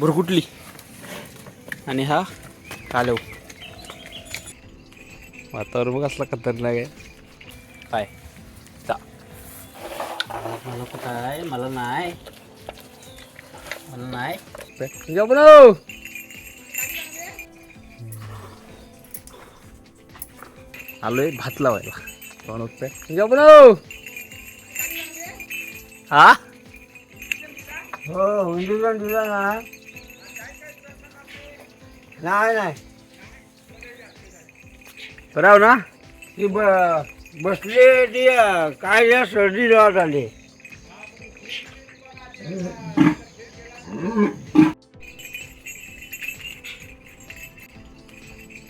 भुरकुटली. आणि हा कालव. वातावरण बघ असला खतरनाक आहे. काय? जा. मला कुठं आहे? मला नाही. मला नाही. बनव आलोय भात लावायला. कोण होतंय बनव हा? हो दिला ना. नाही नाही. बराव ना? ती ब बसली ती अं, काय या सर्दी जात आली.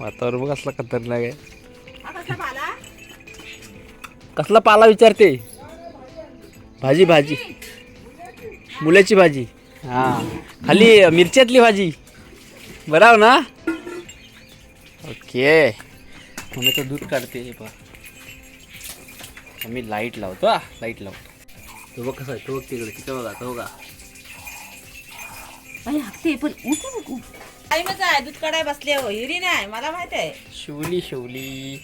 वातावरण बघ असला खतरनाक आहे. कसला पाला विचारते? भाजी भाजी. मुलाची भाजी. हा. खाली मिरच्यातली भाजी. बराव ना? ओके. मम्मी तर दूध काढते हे पहा. मी लाइट लावतो हा. लाइट लावतो. तो बघ कसा आहे तो बघ तिकडे. तिकडे बघा तो बघा. हाकते पण उठू नको आई आहे दूध काढाय बसले हो. हिरी नाही मला माहीत आहे. शिवली शिवली.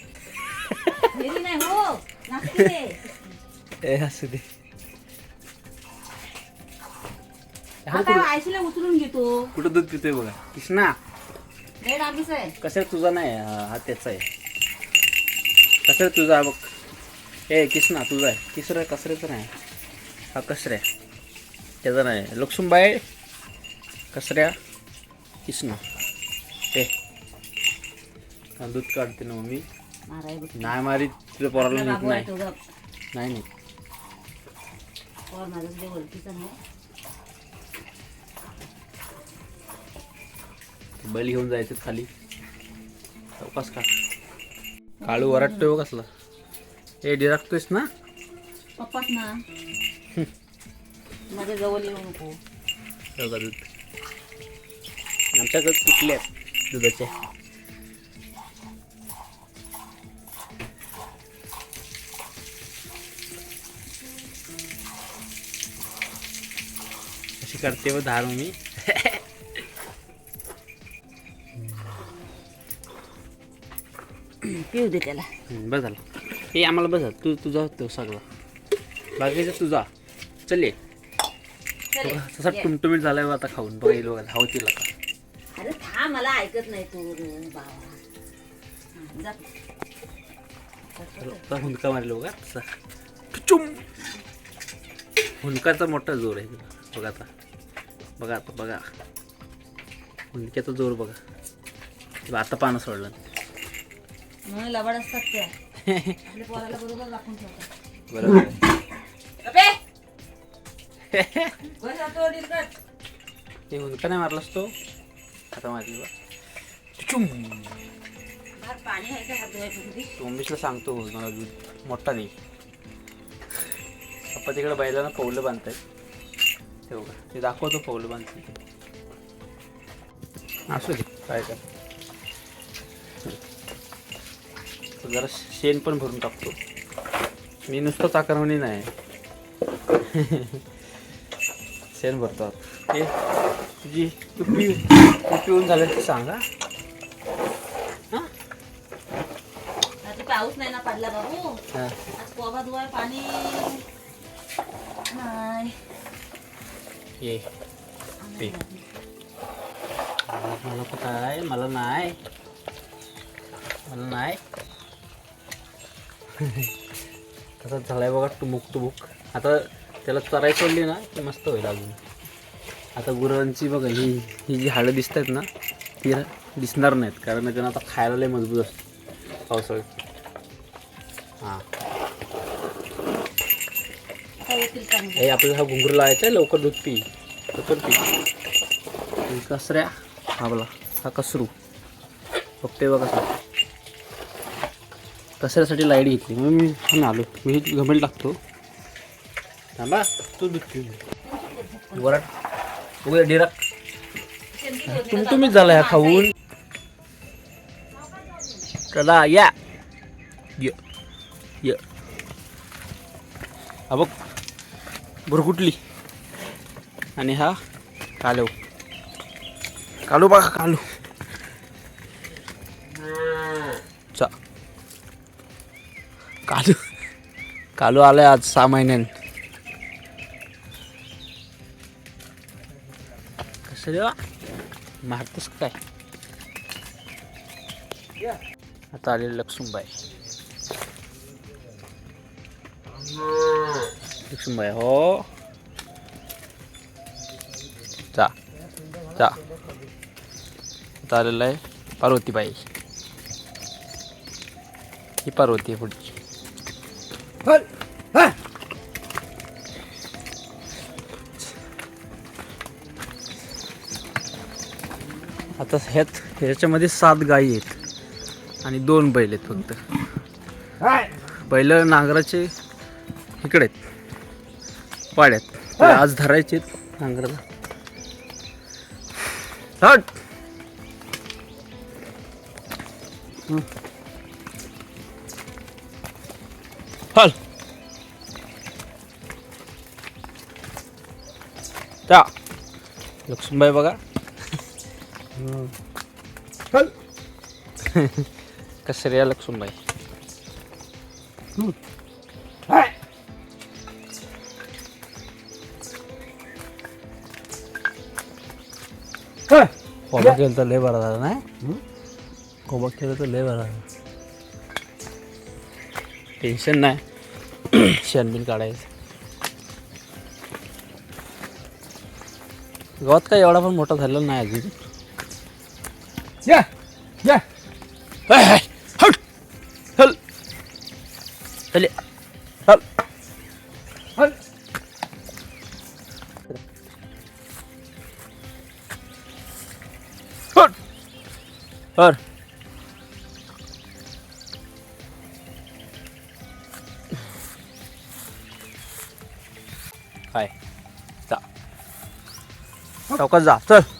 हिरी नाही हो नाचते ए असू दे. हा आयशीला उचलून घेतो. कुठं दूध पितोय बघा? कृष्णा आंबीच आहे. कसं तुझा नाही हा हा त्याचा आहे. कसं तुझा बघ. ए कृष्णा तुझा आहे. तिसरं कसऱ्याचं नाही. हा कसऱ्या. त्याचा नाही. लक्ष्मीबाई कसऱ्या कृष्णा ए. हा, दूध काढते ना मम्मी. माराय बघ. नाही मारी तुझ्या पोराला नीट आहे नाही. नाही नाही. पोर माझं तुझ्या ओळखीचा नाही. बैल घेऊन जायचं खाली. चौकास का? काळू वराटतोय कसला ए डिराकतोयस ना? पप्पाच ना. माझ्या जवळ येऊ नको. दूध? आमच्याकडे कुठले आहेत दुधाचे. अशी करते व धार मी. पिऊ दे त्याला. बस झालं. हे आम्हाला बस झालं. तू तुझा तो सगळा. बाकीचं तुझा चल ये. तसा टुमटुमीट झालाय बा आता खाऊन. बघ लोक धावतील आता अरे थांब मला ऐकत नाही तू रे बाबा. हा, जा. हुंदका मारलो बघा. तसा. टुचुम हुंदकाचा मोठा जोर आहे बघा आता. बघा आता बघा. हुंदक्याचा जोर बघा, आता पानं सोडलं. म्हणून लबाड असतात त्या. आपल्या पोराला बरोबर दाखवून ठेवतात. बरोबर अबे! वर जातो, डिलकट. ते हुंदका नाही मारलास तो? आता मारली बा. टुचुम बाहेर पाणी आहे का हात धुवायसाठी? मम्मीला सांगतो मला दूध मोठा नाही. पप्पा तिकडे बैलांना पौलं बांधतायत. ते बघा ते दाखवतो पौलं बांधते असू दे काय काय जरा शेण पण भरून टाकतो. मी नुसतं चाकरवणी नाही. शेण भरतो. ते तुझी तू पि तू पिऊन झालं ते सांगा हां. पाऊस नाही ना पडला बाबू. हां. आज धुवाय पाणी. नाही. ये. पे मला कुठं आहे? मला नाही. मला नाही. तसंच झालाय बघा टुमुक टुमुक. आता त्याला चराई सोडली ना की मस्त होईल अजून. आता गुरांची बघा ही ही जी हाडं दिसत आहेत ना ती दिसणार नाहीत कारण त्यांना आता खायला लय मजबूत असतं. पावसाळ्यात. हां. हे आपल्याला हा घुंगरू लावायचा आहे लवकर दूध पी. लवकर पी. कसऱ्या? हा बोला हा कसरू. बघते बघा. कसा कसऱ्यासाठी लाइट घेतली. मग मी हा आलो. मी घमेल टाकतो थांबा. तू दूध वराट उद्या तुम तुम्हीच झाला ह्या खाऊन. चला या. य. य. हा बघ. भुरकुटली. आणि हा कालव. कालू बघा कालू चा. कालू कालू आलाय आज सहा महिन्यान. कसं देवा? मारतोस काय? आता आले लक्ष्मीबाई. लक्ष्मीबाई हो. जा जा. आता आलेलं आहे पार्वतीबाई. ही पार्वती आहे पुढची. हल हा आता ह्यात ह्याच्यामध्ये सात गायी आहेत. आणि दोन बैल आहेत फक्त. बैल नांगराचे इकडे आहेत. पाड्यात. आज धरायचे आहेत नांगराला. हट. हल त्या लक्ष्मीबाई बघा हल कसं रे लक्ष्मीबाई हा कोबा केलं तर लय बरा झाला नाही कोबा केलं तर लय बरा झाला टेन्शन नाही शेणबिन काढायचं गवत काय एवढा पण मोठा झालेला नाही अजून. या हट, हल. चले हल. हल. हट. हर. काय जा चौकात जा चल हप